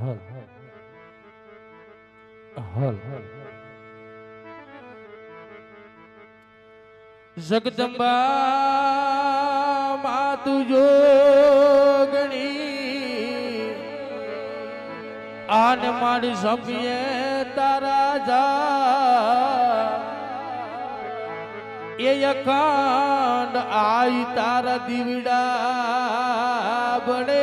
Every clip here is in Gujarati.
હલ હલ. જગદંબા માતુ જોગણી, આન મારી સંપીએ તારા જા. એ અખંડ આઈ તારા દીવડા બળે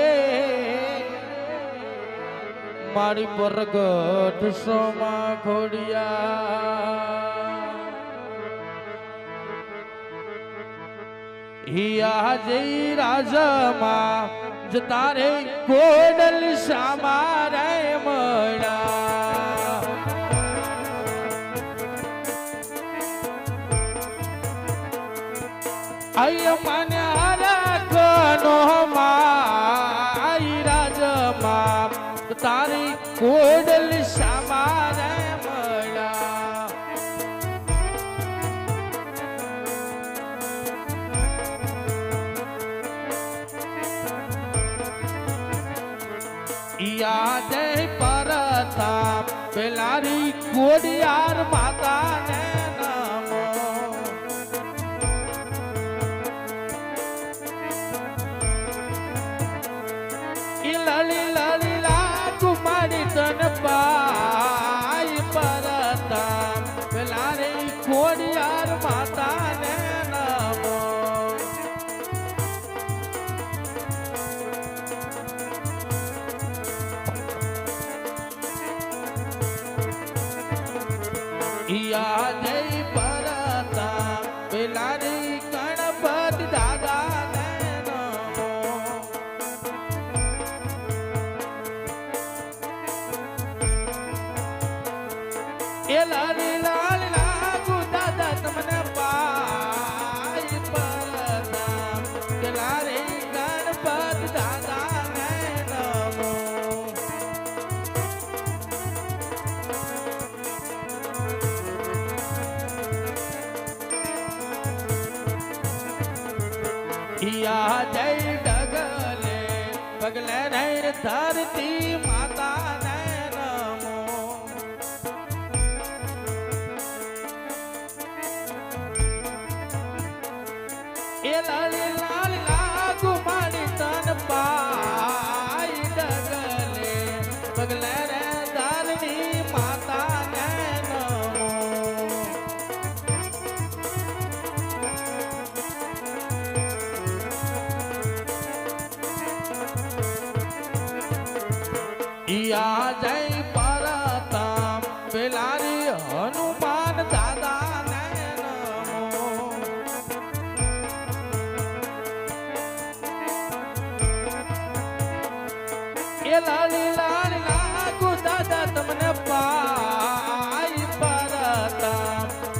મારી પ્રગટ સોમા ખોડિયા. હિયા જઈ રાજમાં જતારે કોડલ સામારે મળ્યા. આય મને રાખનો માઈ કોડલ સામારે મળ્યા યાદ પરતા પેલારી કોડિયાર માતાને યા જય ડગલે પગલે રે ધરતી માતા ને નમો એ લાલી યા જય પરતામ, પેલારી હનુમાન દાદા ને નમો. એ લાલી લાલી લાગુ દાદા તમને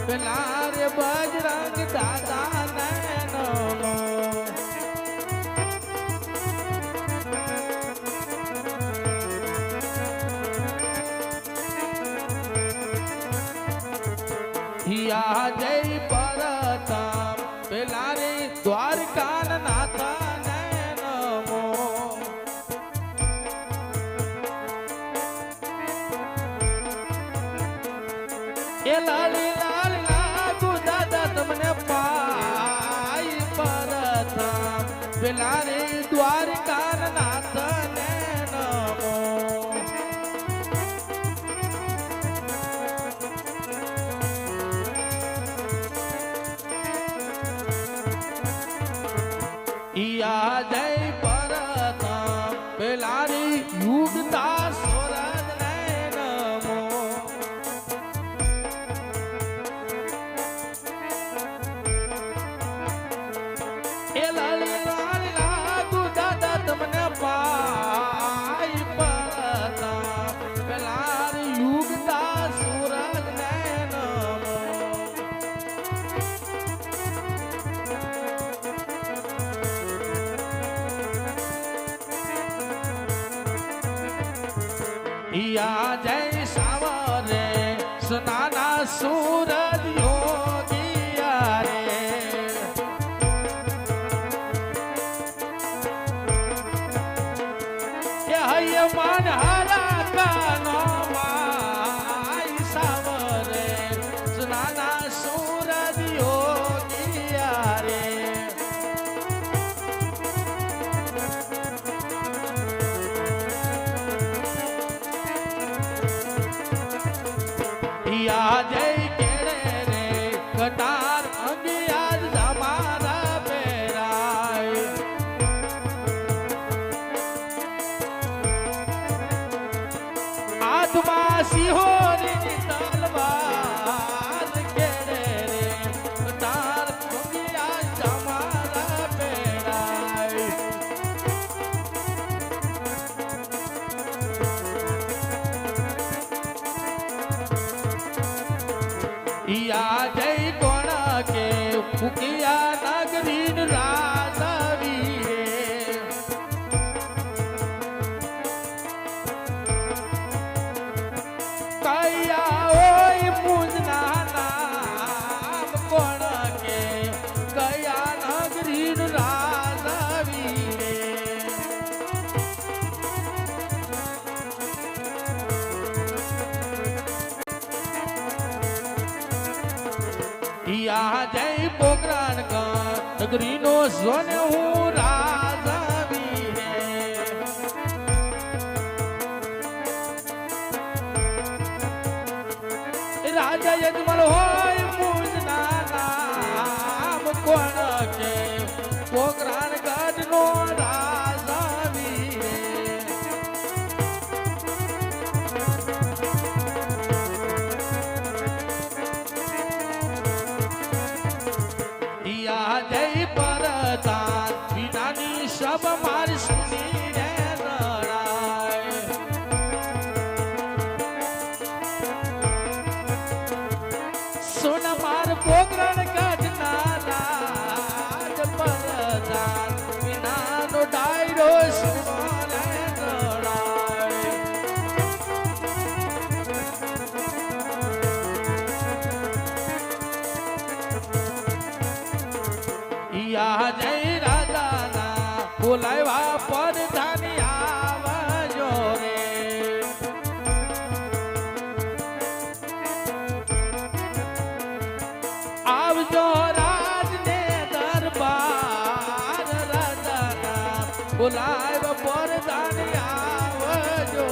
પેલારે બજરંગ દાદા જય પરતા પેલા રે દ્વારકા નાથા એ લાલી લાલ લાગુ દાદા તમને પાય પરતા પેલા રે જય સાવરે સનાના સૂર અંગિયા જય કેડે રે કટાર અંગિયા સિંહો આ જય પોકરાણ નગરી નો સ્વન હું રાજાવી રે રાજા યજમાન હો યા જય રાધાના બોલાવ્યા પરધાની આવજો રે. આવજો રાજને દરબાર રાધાના બોલાવ્યા પરધાની આવજો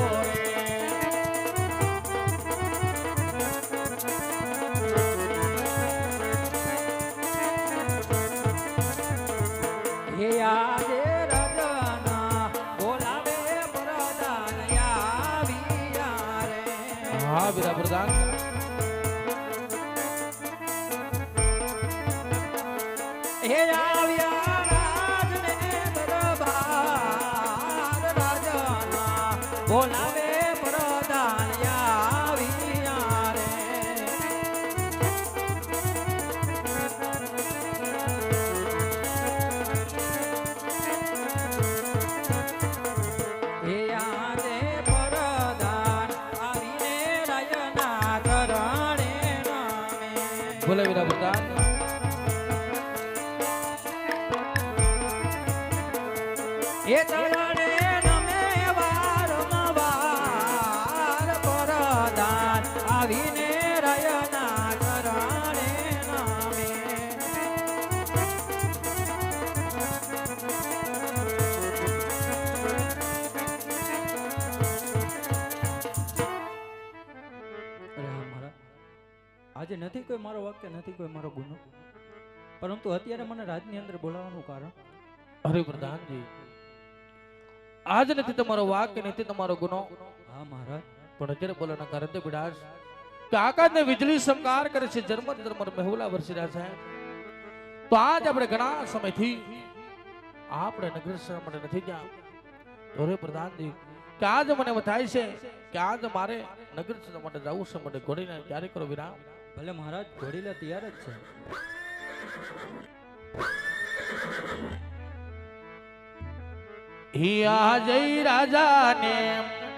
ભોલે વીરા બધા એ તમારે નમે વાર વાર પરદાન આવીને કોઈ મારો વાક્ય નથી કોઈ મારો ગુનો. પરંતુ અત્યારે મને રાજની અંદર બોલાવવાનું કારણ. અરે પ્રધાનજી આજ નથી તમારો વાક્ય નથી તમારો ગુનો. હા મહારાજ. પણ અત્યારે બોલાના કારણ તે બિડાસ કે આકાશને વીજળી સંકાર કરે છે જન્મર જન્મર મહેુલા વરસી રહ્યા છે તો આજ આપણે ઘણા સમયથી આપણે નગર શરણ માટે નથી ગયા. હરે પ્રધાનજી કે આજ મને થાય છે કે આજ મારે નગર માટે જવું છે મને ઘોડીને ક્યારે કરો વિરામ? ભલે મહારાજ ઘોડીલા તૈયાર જ છે. હિયા જય રાજાને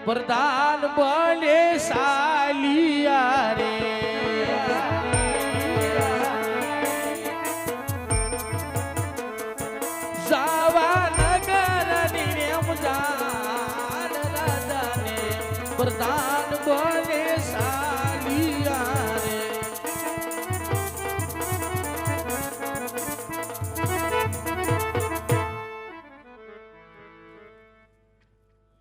પ્રધાન બને સાલિયા રે જાવા